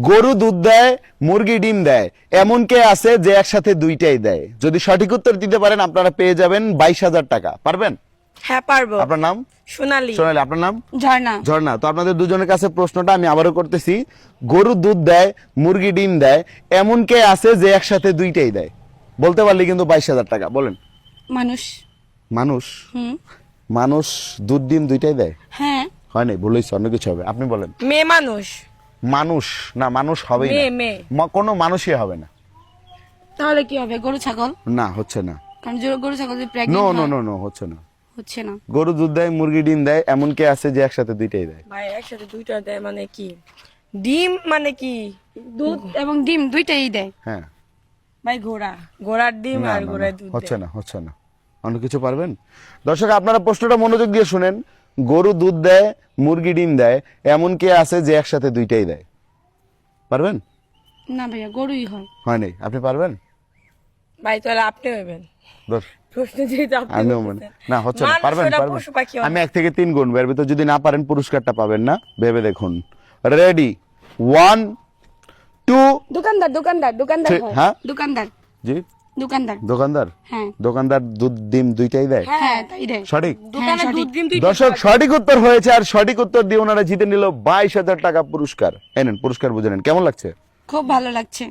গরু দুধ দেয় মুরগি ডিম দেয়। এমন কে আছে যে একসাথে দুইটাই দেয়? যদি সঠিক উত্তর দিতে পারেন আপনারা পেয়ে যাবেন বাইশ হাজার টাকা। পারবেন? হ্যাঁ পারব। আপনার নাম? সোনালি। সোনালি আপনার নাম? ঝর্ণা। ঝর্ণা। তো আপনাদের দুজনের কাছে প্রশ্নটা আমি আবারও করতেছি। গরু দুধ দেয় মুরগি ডিম দেয় এমন কে আছে যে একসাথে দুইটাই দেয়? বলতে পারলে কিন্তু বাইশ হাজার টাকা। বলেন। মানুষ। মানুষ? হুম। মানুষ দুধ ডিম দুইটাই দেয়? হ্যাঁ। হয় নাই? ভুল হয়েছে অন্য কিছু হবে। আপনি বলেন। মেয়ে মানুষ। মানুষ না মানুষ হবে মেয়ে। কোনো মানুষই হবে না। তাহলে কি হবে গরু ছাগল? না হচ্ছে না। কারণ গরু ছাগল যদি নো নো নো নো হচ্ছে না। হচ্ছে না। গরু দুধ দেয় মুরগি ডিম দেয় এমন কে আছে যে একসাথে দুইটাই দেয়। ভাই একসাথে দুইটা দেয় মানে কি? ডিম মানে কি? দুধ এবং ডিম দুইটাই দেয়। হ্যাঁ। ভাই ঘোড়া। ঘোড়ার ডিম আর না, ঘোড়ার দুধ হচ্ছে না হচ্ছে না। অন্য কিছু পারবেন? দর্শক আপনারা প্রশ্নটা মনোযোগ দিয়ে শুনেন। গরু দুধ দেয় মুরগি ডিম দেয় এমন কে আছে যে একসাথে দুইটাই দেয়। পারবেন? না ভাইয়া গরুই হয়। হয় নাই। আপনি পারবেন? ভাই তাহলে আপনি হইবেন। না হচ্ছে না পারবেন পারবেন। আমি এক থেকে তিন গুণ এর ভিতর যদি না পারেন পুরস্কারটা পাবেন না। ভেবে দেখুন। রেডি ওয়ান টু দোকানদার দোকানদার দোকানদার হ্যাঁ? দোকানদার। জি। দোকানদার। দোকানদার? হ্যাঁ। দোকানদার দুধ ডিম দুইটাই দেয়? হ্যাঁ তাই দেয়। সঠিক? দোকানে দুধ ডিম দুই দর্শক সঠিক উত্তর হয়েছে আর সঠিক উত্তর দিয়ে ওনারা জিতে নিল বাইশ হাজার টাকা পুরস্কার। এনেন পুরস্কার বুঝে নেন। কেমন লাগছে? খুব ভালো লাগছে।